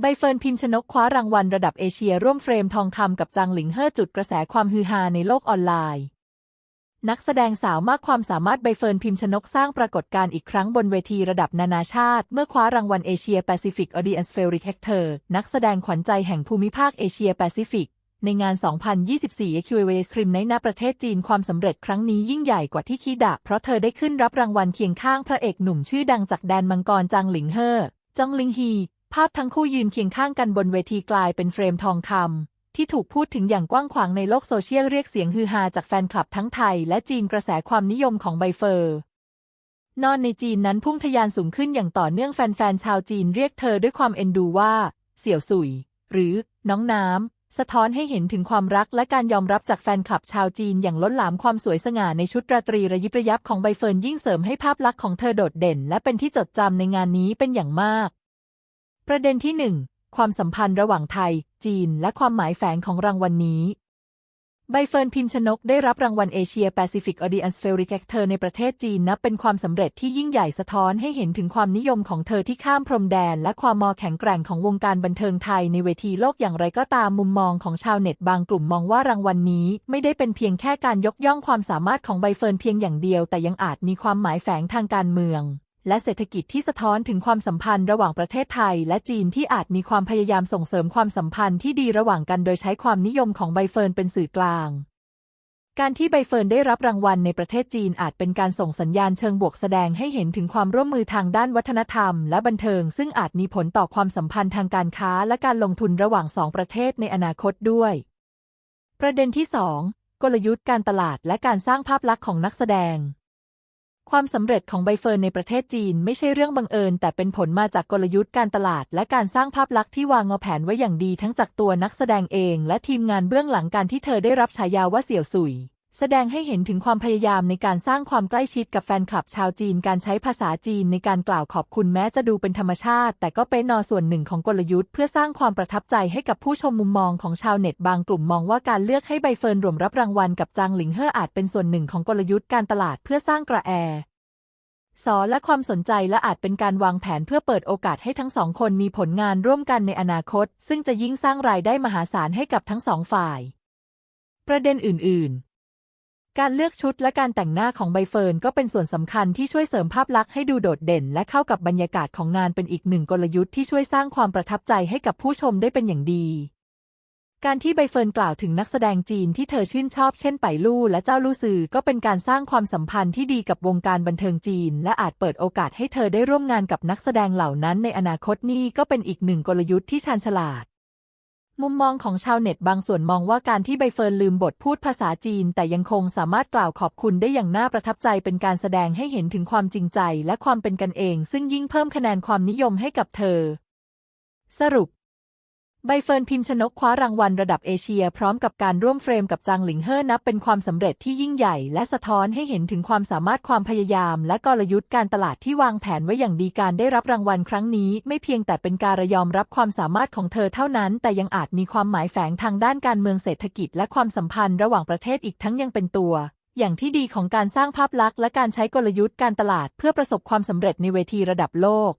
ใบเฟิร์นพิมพ์ชนกคว้ารางวัลระดับเอเชียร่วมเฟรมทองคำกับจางหลิงเฮ่อจุดกระแสความฮือฮาในโลกออนไลน์ นักแสดงสาวมากความสามารถใบเฟิร์นพิมพ์ชนกสร้างปรากฏการณ์อีกครั้งบนเวทีระดับนานาชาติ เมื่อคว้ารางวัลเอเชียแปซิฟิกออดี n น e เฟริกแฮกเตอร์นักแสดงขวัญใจแห่งภูมิภาคเอเชียแปซิฟิกในงาน 2024 AQAW Stream ในณประเทศจีนความสำเร็จครั้งนี้ยิ่งใหญ่กว่าที่คิดะเพราะเธอได้ขึ้นรับรางวัลเคียงข้างพระเอกหนุ่มชื่อดังจากแดนมังกรจางหลิงเฮ่อจองลิงฮี ภาพทั้งคู่ยืนเคียงข้างกันบนเวทีกลายเป็นเฟรมทองคำที่ถูกพูดถึงอย่างกว้างขวางในโลกโซเชียลเรียกเสียงฮือฮาจากแฟนคลับทั้งไทย และจีนกระแสความนิยมของใบเฟอร์นอนในจีนนั้นพุ่งทะยานสูงขึ้นอย่างต่อเนื่องแฟนๆชาวจีนเรียกเธอด้วยความเอ็นดูว่า เสี่ยวสุย หรือ น้องน้ำ สะท้อนให้เห็นถึงความรักและการยอมรับจากแฟนคลับชาวจีนอย่างล้นหลามความสวยสง่าในชุดราตรีระยิบระยับของใบเฟิร์นยิ่งเสริมให้ภาพลักษณ์ของเธอโดดเด่น และเป็นที่จดจำในงานนี้เป็นอย่างมาก ประเด็นที่ 1 ความสัมพันธ์ระหว่างไทย จีน และความหมายแฝงของรางวัลนนี้ ใบเฟิร์นพิมชนกได้รับรางวัลเอเชียแปซิฟิกออดี n น e เฟริกเธอในประเทศจีนนับเป็นความสำเร็จที่ยิ่งใหญ่สะท้อนให้เห็นถึงความนิยมของเธอที่ข้ามพรมแดน และความมอแข็งแกร่งของวงการบันเทิงไทยในเวทีโลกอย่างไรก็ตามมุมมองของชาวเน็ตบางกลุ่มมองว่ารางวัลนนี้ไม่ได้เป็นเพียงแค่การยกย่องความสามารถของใบเฟิร์นเพียงอย่างเดียว แต่ยังอาจมีความหมายแฝงทางการเมือง และเศรษฐกิจที่สะท้อนถึงความสัมพันธ์ระหว่างประเทศไทย และจีนที่อาจมีความพยายามส่งเสริมความสัมพันธ์ที่ดีระหว่างกันโดยใช้ความนิยมของใบเฟิร์นเป็นสื่อกลาง การที่ใบเฟิร์นได้รับรางวัลในประเทศจีนอาจเป็นการส่งสัญญาณเชิงบวกแสดงให้เห็นถึงความร่วมมือทางด้านวัฒนธรรม และบันเทิง ซึ่งอาจมีผลต่อความสัมพันธ์ทางการค้าและการลงทุนระหว่างสองประเทศในอนาคตด้วย ประเด็นที่ 2 กลยุทธ์การตลาดและการสร้างภาพลักษณ์ของนักแสดง ความสำเร็จของใบเฟิร์นในประเทศจีนไม่ใช่เรื่องบังเอิญ แต่เป็นผลมาจากกลยุทธ์การตลาด และการสร้างภาพลักษณ์ที่วางอแผนไว้อย่างดีทั้งจากตัวนักแสดงเอง และทีมงานเบื้องหลังการที่เธอได้รับฉายาว่าเสี่ยวสุย แสดงให้เห็นถึงความพยายามในการสร้างความใกล้ชิดกับแฟนคลับชาวจีน การใช้ภาษาจีนในการกล่าวขอบคุณแม้จะดูเป็นธรรมชาติ แต่ก็เป็นนอส่วนหนึ่งของกลยุทธ์เพื่อสร้างความประทับใจให้กับผู้ชมมุมมองของชาวเน็ตบางกลุ่มมองว่าการเลือกให้ใบเฟิร์นรวมรับรางวัลกับจางหลิงเฮ่ออาจเป็นส่วนหนึ่งของกลยุทธ์การตลาดเพื่อสร้างกระแอสอและความสนใจและอาจเป็นการวางแผนเพื่อเปิดโอกาสให้ทั้งสองคนมีผลงานร่วมกันในอนาคต ซึ่งจะยิ่งสร้างรายได้มหาศาลให้กับทั้งสองฝ่าย ประเด็นอื่น ๆ การเลือกชุดและการแต่งหน้าของใบเฟิร์นก็เป็นส่วนสำคัญที่ช่วยเสริมภาพลักษณ์ให้ดูโดดเด่น และเข้ากับบรรยากาศของงานเป็นอีกหนึ่งกลยุทธ์ที่ช่วยสร้างความประทับใจให้กับผู้ชมได้เป็นอย่างดี การที่ใบเฟิร์นกล่าวถึงนักแสดงจีนที่เธอชื่นชอบเช่นไปลู่และเจ้าลู่ซือก็เป็นการสร้างความสัมพันธ์ที่ดีกับวงการบันเทิงจีน และอาจเปิดโอกาสให้เธอได้ร่วมงานกับนักแสดงเหล่านั้นในอนาคตนี่ก็เป็นอีกหนึ่งกลยุทธ์ที่ชาญฉลาด มุมมองของชาวเน็ตบางส่วนมองว่าการที่ใบเฟิร์นลืมบทพูดภาษาจีน แต่ยังคงสามารถกล่าวขอบคุณได้อย่างน่าประทับใจเป็นการแสดงให้เห็นถึงความจริงใจและความเป็นกันเอง ซึ่งยิ่งเพิ่มคะแนนความนิยมให้กับเธอ สรุป ใบเฟิร์นพิมพ์ชนกคว้ารางวัลระดับเอเชีย พร้อมกับการร่วมเฟรมกับจางหลิงเฮ่อนับเป็นความสำเร็จที่ยิ่งใหญ่ และสะท้อนให้เห็นถึงความสามารถความพยายาม และกลยุทธ์การตลาดที่วางแผนไว้อย่างดีการได้รับรางวัลครั้งนี้ ไม่เพียงแต่เป็นการยอมรับความสามารถของเธอเท่านั้น แต่ยังอาจมีความหมายแฝงทางด้านการเมืองเศรษฐกิจ และความสัมพันธ์ระหว่างประเทศอีกทั้งยังเป็นตัวอย่างที่ดีของการสร้างภาพลักษณ์และการใช้กลยุทธ์การตลาดเพื่อประสบความสำเร็จในเวทีระดับโลก